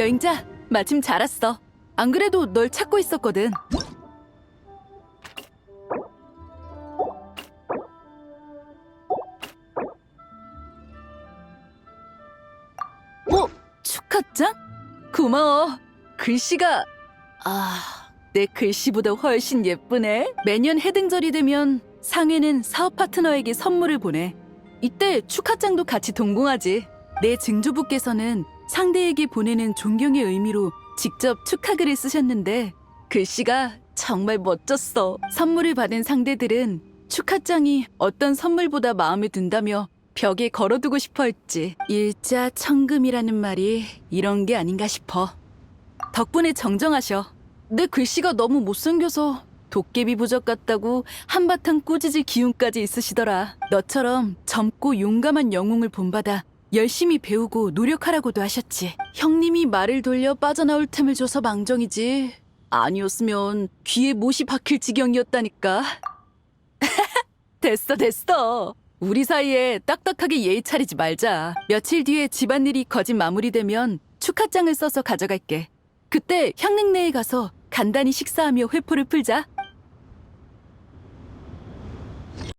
여행자, 마침 잘 왔어. 안 그래도 널 찾고 있었거든. 어? 축하장? 고마워. 글씨가 아, 내 글씨보다 훨씬 예쁘네. 매년 해등절이 되면 상해는 사업 파트너에게 선물을 보내. 이때 축하장도 같이 동봉하지. 내 증조부께서는 상대에게 보내는 존경의 의미로 직접 축하글을 쓰셨는데 글씨가 정말 멋졌어. 선물을 받은 상대들은 축하장이 어떤 선물보다 마음에 든다며 벽에 걸어두고 싶어 했지. 일자 천금이라는 말이 이런 게 아닌가 싶어. 덕분에 정정하셔. 내 글씨가 너무 못생겨서 도깨비 부적 같다고 한바탕 꾸짖을 기운까지 있으시더라. 너처럼 젊고 용감한 영웅을 본받아 열심히 배우고 노력하라고도 하셨지. 형님이 말을 돌려 빠져나올 틈을 줘서 망정이지. 아니었으면 귀에 못이 박힐 지경이었다니까. 됐어, 됐어. 우리 사이에 딱딱하게 예의 차리지 말자. 며칠 뒤에 집안일이 거진 마무리되면 축하장을 써서 가져갈게. 그때 향릉내에 가서 간단히 식사하며 회포를 풀자.